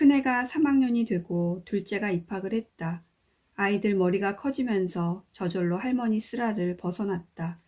큰애가 3학년이 되고 둘째가 입학을 했다. 아이들 머리가 커지면서 저절로 할머니 쓰라를 벗어났다.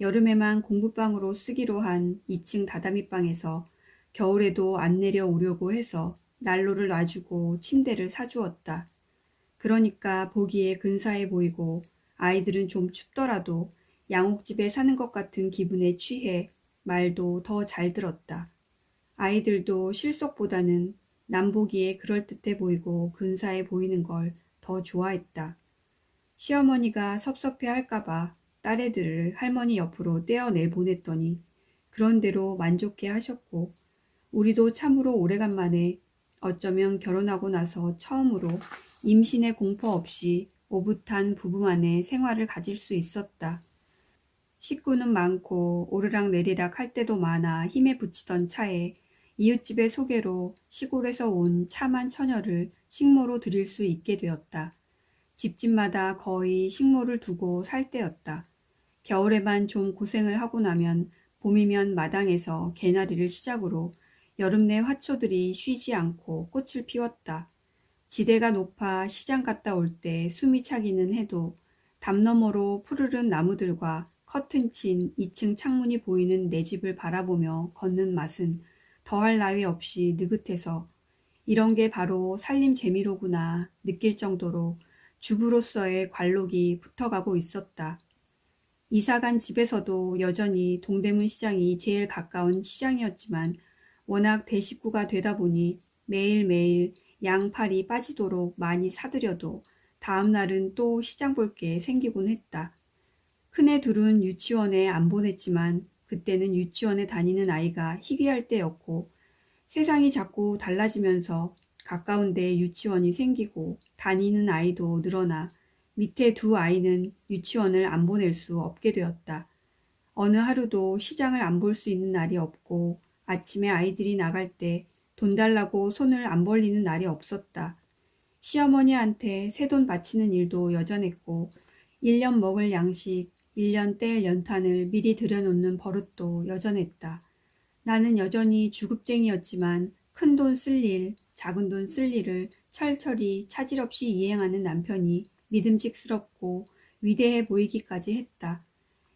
여름에만 공부방으로 쓰기로 한 2층 다다미방에서 겨울에도 안 내려오려고 해서 난로를 놔주고 침대를 사주었다. 그러니까 보기에 근사해 보이고 아이들은 좀 춥더라도 양옥집에 사는 것 같은 기분에 취해 말도 더 잘 들었다. 아이들도 실속보다는 남보기에 그럴듯해 보이고 근사해 보이는 걸 더 좋아했다. 시어머니가 섭섭해 할까봐 딸애들을 할머니 옆으로 떼어내 보냈더니 그런대로 만족해 하셨고 우리도 참으로 오래간만에 어쩌면 결혼하고 나서 처음으로 임신의 공포 없이 오붓한 부부만의 생활을 가질 수 있었다. 식구는 많고 오르락 내리락 할 때도 많아 힘에 부치던 차에 이웃집의 소개로 시골에서 온 참한 처녀를 식모로 드릴 수 있게 되었다. 집집마다 거의 식모를 두고 살 때였다. 겨울에만 좀 고생을 하고 나면 봄이면 마당에서 개나리를 시작으로 여름 내 화초들이 쉬지 않고 꽃을 피웠다. 지대가 높아 시장 갔다 올 때 숨이 차기는 해도 담 너머로 푸르른 나무들과 커튼 친 2층 창문이 보이는 내 집을 바라보며 걷는 맛은 더할 나위 없이 느긋해서 이런 게 바로 살림 재미로구나 느낄 정도로 주부로서의 관록이 붙어가고 있었다. 이사간 집에서도 여전히 동대문 시장이 제일 가까운 시장이었지만 워낙 대식구가 되다 보니 매일매일 양팔이 빠지도록 많이 사들여도 다음 날은 또 시장 볼 게 생기곤 했다. 큰애 둘은 유치원에 안 보냈지만 그때는 유치원에 다니는 아이가 희귀할 때였고 세상이 자꾸 달라지면서 가까운 데 유치원이 생기고 다니는 아이도 늘어나 밑에 두 아이는 유치원을 안 보낼 수 없게 되었다. 어느 하루도 시장을 안 볼 수 있는 날이 없고 아침에 아이들이 나갈 때 돈 달라고 손을 안 벌리는 날이 없었다. 시어머니한테 새돈 바치는 일도 여전했고 1년 먹을 양식, 1년 뗄 연탄을 미리 들여놓는 버릇도 여전했다. 나는 여전히 주급쟁이였지만 큰 돈 쓸 일, 작은 돈 쓸 일을 철철이 차질 없이 이행하는 남편이 믿음직스럽고 위대해 보이기까지 했다.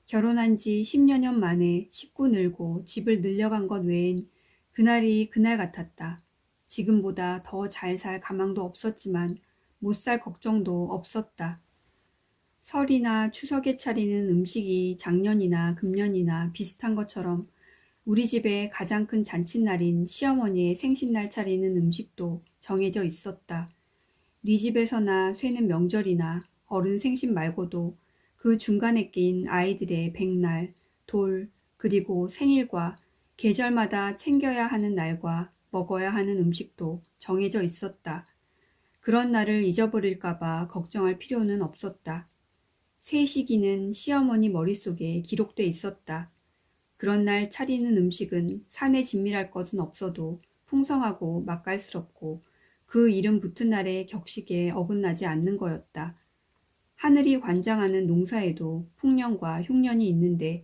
결혼한 지 10여 년 만에 식구 늘고 집을 늘려간 것 외엔 그날이 그날 같았다. 지금보다 더 잘 살 가망도 없었지만 못 살 걱정도 없었다. 설이나 추석에 차리는 음식이 작년이나 금년이나 비슷한 것처럼 우리 집의 가장 큰 잔칫날인 시어머니의 생신날 차리는 음식도 정해져 있었다. 네 집에서나 쇠는 명절이나 어른 생신 말고도 그 중간에 낀 아이들의 백날, 돌, 그리고 생일과 계절마다 챙겨야 하는 날과 먹어야 하는 음식도 정해져 있었다. 그런 날을 잊어버릴까봐 걱정할 필요는 없었다. 새 시기는 시어머니 머릿속에 기록돼 있었다. 그런 날 차리는 음식은 산에 진밀할 것은 없어도 풍성하고 맛깔스럽고 그 이름 붙은 날의 격식에 어긋나지 않는 거였다. 하늘이 관장하는 농사에도 풍년과 흉년이 있는데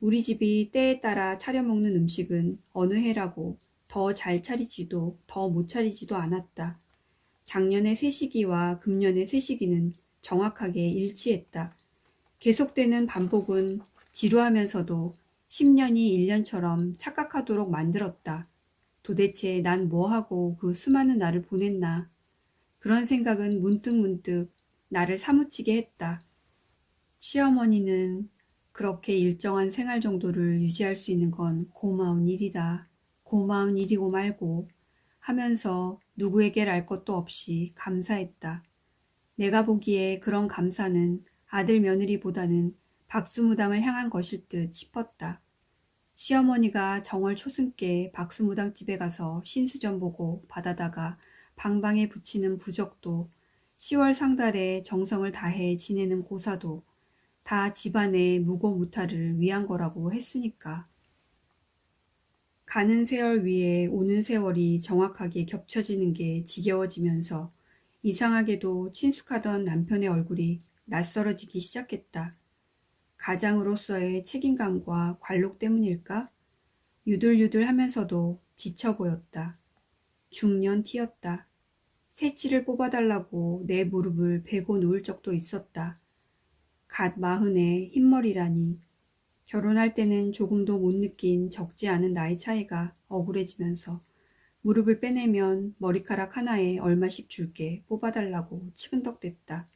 우리 집이 때에 따라 차려 먹는 음식은 어느 해라고 더 잘 차리지도 더 못 차리지도 않았다. 작년의 새시기와 금년의 새시기는 정확하게 일치했다. 계속되는 반복은 지루하면서도 10년이 1년처럼 착각하도록 만들었다. 도대체 난 뭐하고 그 수많은 날을 보냈나. 그런 생각은 문득 문득 나를 사무치게 했다. 시어머니는 그렇게 일정한 생활 정도를 유지할 수 있는 건 고마운 일이다. 고마운 일이고 말고 하면서 누구에게 알 것도 없이 감사했다. 내가 보기에 그런 감사는 아들 며느리보다는 박수무당을 향한 것일 듯 싶었다. 시어머니가 정월 초승께 박수무당 집에 가서 신수전 보고 받아다가 방방에 붙이는 부적도 10월 상달에 정성을 다해 지내는 고사도 다 집안의 무고무탈을 위한 거라고 했으니까. 가는 세월 위에 오는 세월이 정확하게 겹쳐지는 게 지겨워지면서 이상하게도 친숙하던 남편의 얼굴이 낯설어지기 시작했다. 가장으로서의 책임감과 관록 때문일까? 유들유들 하면서도 지쳐 보였다. 중년 티였다. 새치를 뽑아달라고 내 무릎을 베고 누울 적도 있었다. 갓 마흔에 흰머리라니. 결혼할 때는 조금도 못 느낀 적지 않은 나이 차이가 억울해지면서 무릎을 빼내면 머리카락 하나에 얼마씩 줄게 뽑아달라고 치근덕댔다.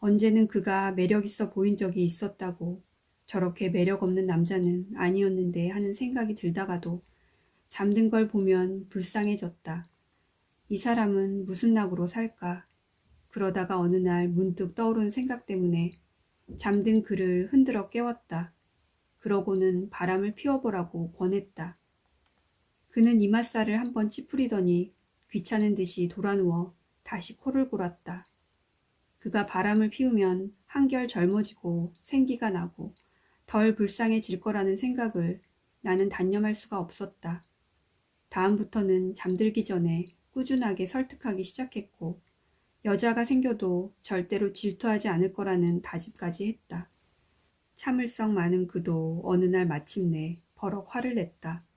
언제는 그가 매력 있어 보인 적이 있었다고 저렇게 매력 없는 남자는 아니었는데 하는 생각이 들다가도 잠든 걸 보면 불쌍해졌다. 이 사람은 무슨 낙으로 살까? 그러다가 어느 날 문득 떠오른 생각 때문에 잠든 그를 흔들어 깨웠다. 그러고는 바람을 피워보라고 권했다. 그는 이맛살을 한번 찌푸리더니 귀찮은 듯이 돌아누워 다시 코를 골았다. 그가 바람을 피우면 한결 젊어지고 생기가 나고 덜 불쌍해질 거라는 생각을 나는 단념할 수가 없었다. 다음부터는 잠들기 전에 꾸준하게 설득하기 시작했고 여자가 생겨도 절대로 질투하지 않을 거라는 다짐까지 했다. 참을성 많은 그도 어느 날 마침내 버럭 화를 냈다.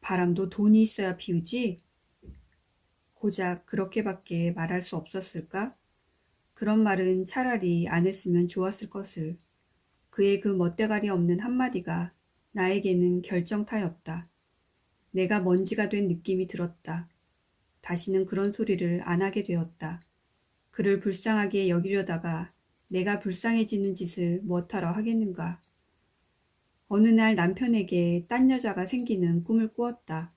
바람도 돈이 있어야 피우지? 고작 그렇게밖에 말할 수 없었을까? 그런 말은 차라리 안 했으면 좋았을 것을. 그의 그 멋대가리 없는 한마디가 나에게는 결정타였다. 내가 먼지가 된 느낌이 들었다. 다시는 그런 소리를 안 하게 되었다. 그를 불쌍하게 여기려다가 내가 불쌍해지는 짓을 못하러 하겠는가. 어느 날 남편에게 딴 여자가 생기는 꿈을 꾸었다.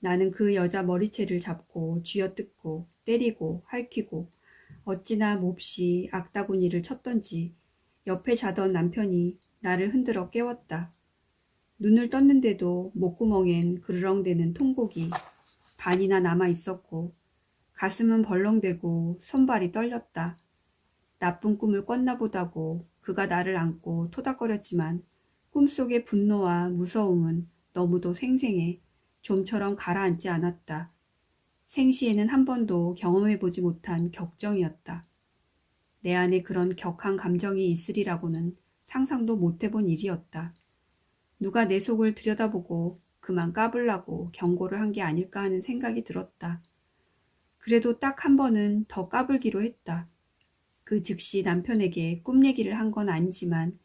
나는 그 여자 머리채를 잡고 쥐어뜯고 때리고 핥히고 어찌나 몹시 악다구니를 쳤던지 옆에 자던 남편이 나를 흔들어 깨웠다. 눈을 떴는데도 목구멍엔 그르렁대는 통곡이 반이나 남아 있었고 가슴은 벌렁대고 손발이 떨렸다. 나쁜 꿈을 꿨나 보다고 그가 나를 안고 토닥거렸지만 꿈속의 분노와 무서움은 너무도 생생해 좀처럼 가라앉지 않았다. 생시에는 한 번도 경험해보지 못한 격정이었다. 내 안에 그런 격한 감정이 있으리라고는 상상도 못해본 일이었다. 누가 내 속을 들여다보고 그만 까불라고 경고를 한 게 아닐까 하는 생각이 들었다. 그래도 딱 한 번은 더 까불기로 했다. 그 즉시 남편에게 꿈 얘기를 한 건 아니지만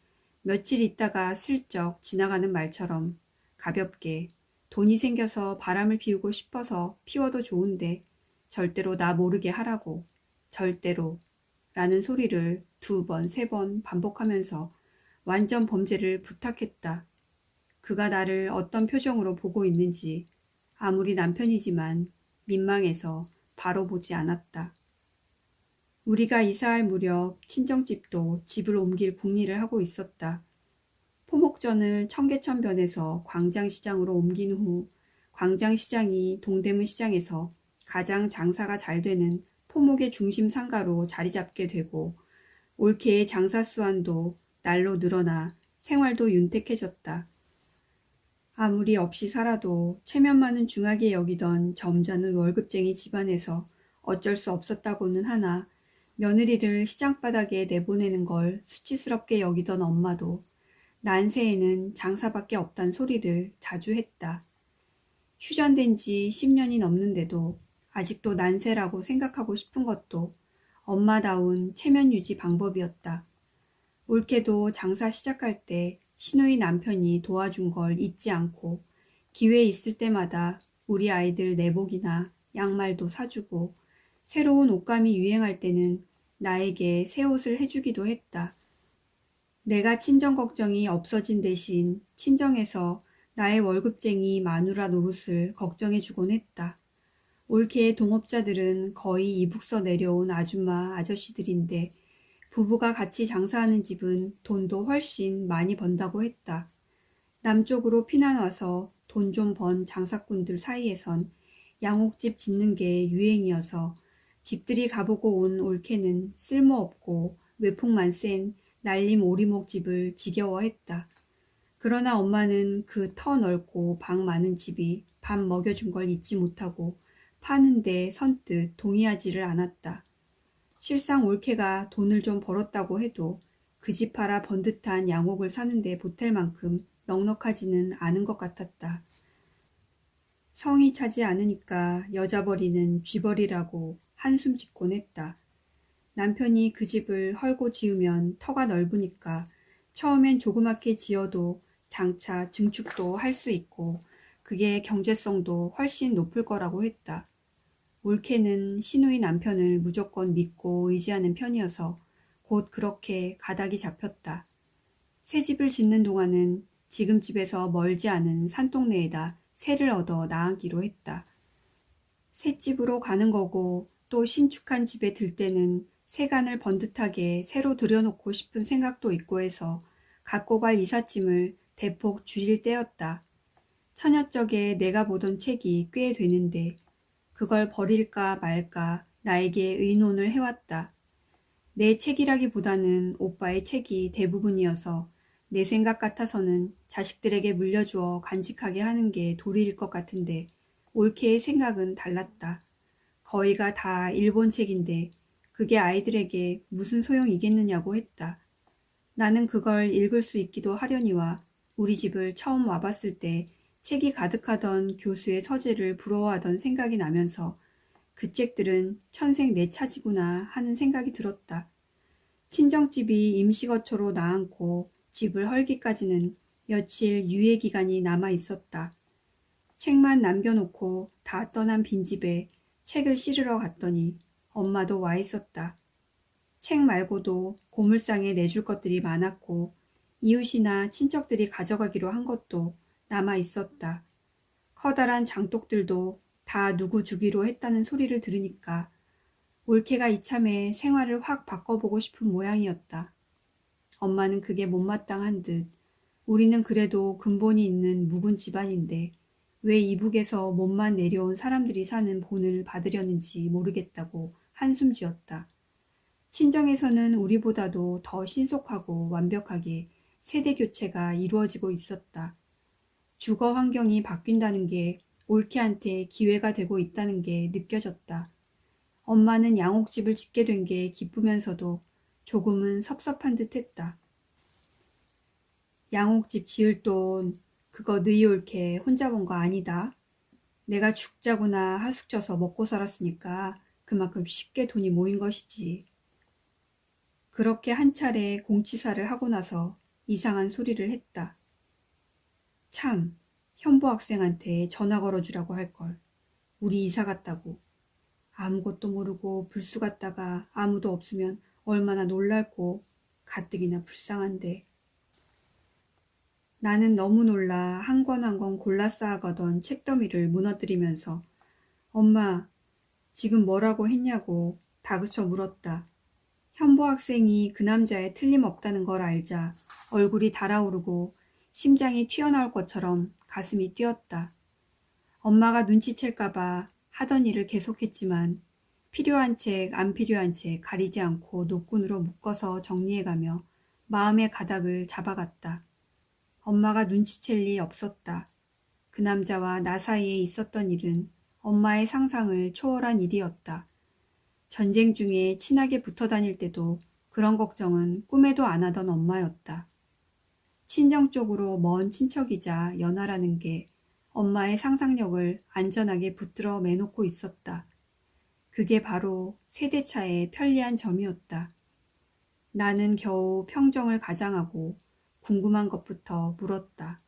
며칠 있다가 슬쩍 지나가는 말처럼 가볍게 돈이 생겨서 바람을 피우고 싶어서 피워도 좋은데 절대로 나 모르게 하라고 절대로 라는 소리를 두 번, 세 번 반복하면서 완전 범죄를 부탁했다. 그가 나를 어떤 표정으로 보고 있는지 아무리 남편이지만 민망해서 바로 보지 않았다. 우리가 이사할 무렵 친정집도 집을 옮길 궁리를 하고 있었다. 포목전을 청계천변에서 광장시장으로 옮긴 후 광장시장이 동대문 시장에서 가장 장사가 잘 되는 포목의 중심 상가로 자리 잡게 되고 올케의 장사 수완도 날로 늘어나 생활도 윤택해졌다. 아무리 없이 살아도 체면만은 중하게 여기던 점잖은 월급쟁이 집안에서 어쩔 수 없었다고는 하나 며느리를 시장바닥에 내보내는 걸 수치스럽게 여기던 엄마도 난세에는 장사밖에 없단 소리를 자주 했다. 휴전된 지 10년이 넘는데도 아직도 난세라고 생각하고 싶은 것도 엄마다운 체면 유지 방법이었다. 올케도 장사 시작할 때 신우이 남편이 도와준 걸 잊지 않고 기회 있을 때마다 우리 아이들 내복이나 양말도 사주고 새로운 옷감이 유행할 때는 나에게 새 옷을 해주기도 했다. 내가 친정 걱정이 없어진 대신 친정에서 나의 월급쟁이 마누라 노릇을 걱정해주곤 했다. 올케의 동업자들은 거의 이북서 내려온 아줌마 아저씨들인데 부부가 같이 장사하는 집은 돈도 훨씬 많이 번다고 했다. 남쪽으로 피난 와서 돈 좀 번 장사꾼들 사이에선 양옥집 짓는 게 유행이어서 집들이 가보고 온 올케는 쓸모없고 외풍만 센 날림 오리목 집을 지겨워했다. 그러나 엄마는 그 터 넓고 방 많은 집이 밥 먹여준 걸 잊지 못하고 파는데 선뜻 동의하지를 않았다. 실상 올케가 돈을 좀 벌었다고 해도 그 집 팔아 번듯한 양옥을 사는데 보탤 만큼 넉넉하지는 않은 것 같았다. 성이 차지 않으니까 여자 벌이는 쥐벌이라고 한숨 짓곤 했다. 남편이 그 집을 헐고 지으면 터가 넓으니까 처음엔 조그맣게 지어도 장차 증축도 할 수 있고 그게 경제성도 훨씬 높을 거라고 했다. 올케는 신우이 남편을 무조건 믿고 의지하는 편이어서 곧 그렇게 가닥이 잡혔다. 새 집을 짓는 동안은 지금 집에서 멀지 않은 산동네에다 새를 얻어 낳기로 했다. 새 집으로 가는 거고 또 신축한 집에 들 때는 세간을 번듯하게 새로 들여놓고 싶은 생각도 있고 해서 갖고 갈 이삿짐을 대폭 줄일 때였다. 처녀적에 내가 보던 책이 꽤 되는데 그걸 버릴까 말까 나에게 의논을 해왔다. 내 책이라기보다는 오빠의 책이 대부분이어서 내 생각 같아서는 자식들에게 물려주어 간직하게 하는 게 도리일 것 같은데 올케의 생각은 달랐다. 거의가 다 일본 책인데 그게 아이들에게 무슨 소용이겠느냐고 했다. 나는 그걸 읽을 수 있기도 하려니와 우리 집을 처음 와봤을 때 책이 가득하던 교수의 서재를 부러워하던 생각이 나면서 그 책들은 천생 내 차지구나 하는 생각이 들었다. 친정집이 임시거처로 나앉고 집을 헐기까지는 며칠 유예 기간이 남아 있었다. 책만 남겨놓고 다 떠난 빈집에 책을 실으러 갔더니 엄마도 와 있었다. 책 말고도 고물상에 내줄 것들이 많았고 이웃이나 친척들이 가져가기로 한 것도 남아 있었다. 커다란 장독들도 다 누구 주기로 했다는 소리를 들으니까 올케가 이참에 생활을 확 바꿔보고 싶은 모양이었다. 엄마는 그게 못마땅한 듯 우리는 그래도 근본이 있는 묵은 집안인데 왜 이북에서 몸만 내려온 사람들이 사는 본을 받으려는지 모르겠다고 한숨 지었다. 친정에서는 우리보다도 더 신속하고 완벽하게 세대 교체가 이루어지고 있었다. 주거 환경이 바뀐다는 게 올케한테 기회가 되고 있다는 게 느껴졌다. 엄마는 양옥집을 짓게 된 게 기쁘면서도 조금은 섭섭한 듯 했다. 양옥집 지을 돈 그거 너희 올케 혼자 본 거 아니다. 내가 죽자구나 하숙져서 먹고 살았으니까 그만큼 쉽게 돈이 모인 것이지. 그렇게 한 차례 공치사를 하고 나서 이상한 소리를 했다. 참, 현보 학생한테 전화 걸어주라고 할걸. 우리 이사 갔다고. 아무것도 모르고 불수 갔다가 아무도 없으면 얼마나 놀랄고 가뜩이나 불쌍한데. 나는 너무 놀라 한 권 한 권 골라 쌓아가던 책더미를 무너뜨리면서 엄마, 지금 뭐라고 했냐고 다그쳐 물었다. 현보 학생이 그 남자에 틀림없다는 걸 알자 얼굴이 달아오르고 심장이 튀어나올 것처럼 가슴이 뛰었다. 엄마가 눈치챌까봐 하던 일을 계속했지만 필요한 책, 안 필요한 책 가리지 않고 노끈으로 묶어서 정리해가며 마음의 가닥을 잡아갔다. 엄마가 눈치챌 리 없었다. 그 남자와 나 사이에 있었던 일은 엄마의 상상을 초월한 일이었다. 전쟁 중에 친하게 붙어 다닐 때도 그런 걱정은 꿈에도 안 하던 엄마였다. 친정 쪽으로 먼 친척이자 연하라는 게 엄마의 상상력을 안전하게 붙들어 매놓고 있었다. 그게 바로 세대차의 편리한 점이었다. 나는 겨우 평정을 가장하고 궁금한 것부터 물었다.